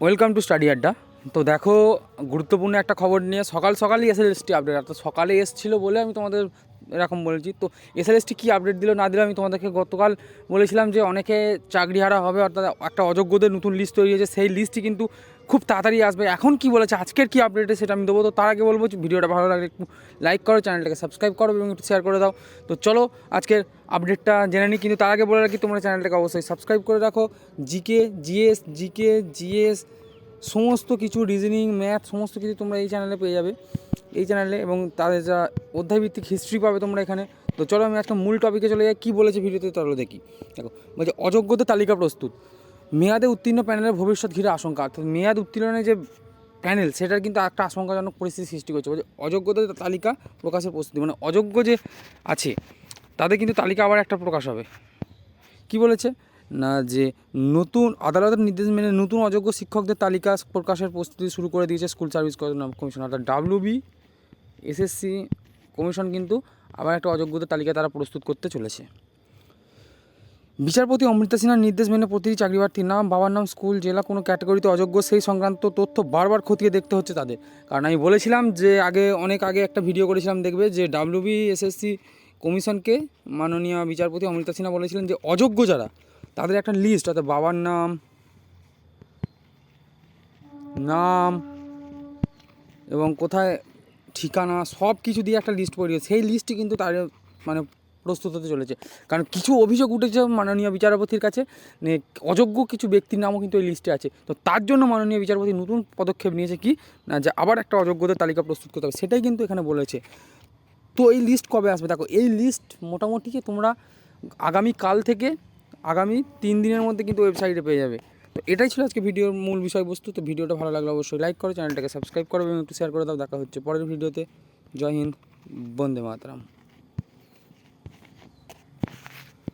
Welcome to study আড্ডা তো দেখো, গুরুত্বপূর্ণ একটা খবর নিয়ে সকাল সকালই এসে এসছি আপডেট অর্থাৎ সকালে এসেছিল বলে আমি তোমাদের এরকম বলেছি। তো এসএলএসটি কী আপডেট দিল না দিল আমি তোমাদেরকে গতকাল বলেছিলাম যে অনেকে চাকরিহারা হবে, অর্থাৎ একটা অযোগ্যদের নতুন লিস্ট তৈরি হয়েছে, সেই লিস্টটি কিন্তু খুব তাড়াতাড়ি আসবে। এখন কি বলেছে? আজকের কি আপডেটে সেটা আমি দেবো। তো তার আগে বলব ভিডিওটা ভালো লাগলে একটু লাইক করো, চ্যানেলটাকে সাবস্ক্রাইব করো এবং একটু শেয়ার করে দাও। তো চলো, আজকের আপডেটটা জেনে নিই। কিন্তু তার আগে বলে রাখি, তোমরা চ্যানেলটাকে অবশ্যই সাবস্ক্রাইব করে রাখো। জিকে জিএস জিকে জিএস সমস্ত কিছু রিজনিং ম্যাথ সমস্ত কিছু তোমরা এই চ্যানেলে পেয়ে যাবে। এই চ্যানেলে এবং তাদের যা অধ্যায়ভিত্তিক হিস্ট্রি পাবে তোমরা এখানে। তো চলো আমি আজকে মূল টপিকে চলে যাই, কী বলেছে ভিডিওতে তাহলে দেখি। দেখো, বলছে, অযোগ্যদের তালিকা প্রস্তুত। মেয়াদে উত্তীর্ণ প্যানেলের ভবিষ্যৎ ঘিরে আশঙ্কা। অর্থাৎ মেয়াদ উত্তীর্ণের যে প্যানেল সেটার কিন্তু একটা আশঙ্কাজনক পরিস্থিতি সৃষ্টি করছে। বলছে, অযোগ্যদের তালিকা প্রকাশের প্রস্তুতি। মানে অযোগ্য যে আছে, তাদের কিন্তু তালিকা আবার একটা প্রকাশ হবে। কি বলেছে? না যে নতুন আদালতের নির্দেশ মেনে নতুন অযোগ্য শিক্ষকদের তালিকা প্রকাশের প্রস্তুতি শুরু করে দিয়েছে স্কুল সার্ভিস কমিশন। অর্থাৎ ডাব্লিউবি এসএসসি কমিশন কিন্তু আবার একটা অযোগ্যদের তালিকা তারা প্রস্তুত করতে চলেছে। বিচারপতি অমৃতা সিনহার নির্দেশ মেনে প্রতিটি চাকরি প্রার্থীর নাম, বাবার নাম, স্কুল, জেলা, কোনো ক্যাটাগরিতে অযোগ্য, সেই সংক্রান্ত তথ্য বারবার খতিয়ে দেখতে হচ্ছে তাদের। কারণ আমি বলেছিলাম যে আগে, অনেক আগে একটা ভিডিও করেছিলাম, দেখবে যে ডাব্লিউবি এসএসসি কমিশনকে মাননীয় বিচারপতি অমৃতা সিনহা বলেছিলেন যে অযোগ্য যারা তাদের একটা লিস্ট অর্থাৎ বাবার নাম নাম, এবং কোথায় ঠিকানা সব কিছু দিয়ে একটা লিস্ট পড়িয়ে সেই লিস্টটি কিন্তু তার মানে প্রস্তুত হতে চলেছে। কারণ কিছু অভিযোগ উঠেছে মাননীয় বিচারপতির কাছে অযোগ্য কিছু ব্যক্তির নামও কিন্তু এই লিস্টে আছে। তো তার জন্য মাননীয় বিচারপতি নতুন পদক্ষেপ নিয়েছে কি? না, যে আবার একটা অযোগ্যদের তালিকা প্রস্তুত করতে হবে। সেটাই কিন্তু এখানে বলেছে। তো এই লিস্ট কবে আসবে? দেখো, এই লিস্ট মোটামুটিকে তোমরা আগামী কাল থেকে আগামী তিন দিনের মধ্যে কিন্তু ওয়েবসাইটে পেয়ে যাবে। তো এটাই ছিল আজকে ভিডিওর মূল বিষয়বস্তু। তো ভিডিওটা ভালো লাগলে অবশ্যই লাইক করো, চ্যানেলটাকে সাবস্ক্রাইব করো এবং একটু শেয়ার করে দাও। দেখা হচ্ছে পরের ভিডিওতে। জয় হিন্দ, বন্দে মাতরম।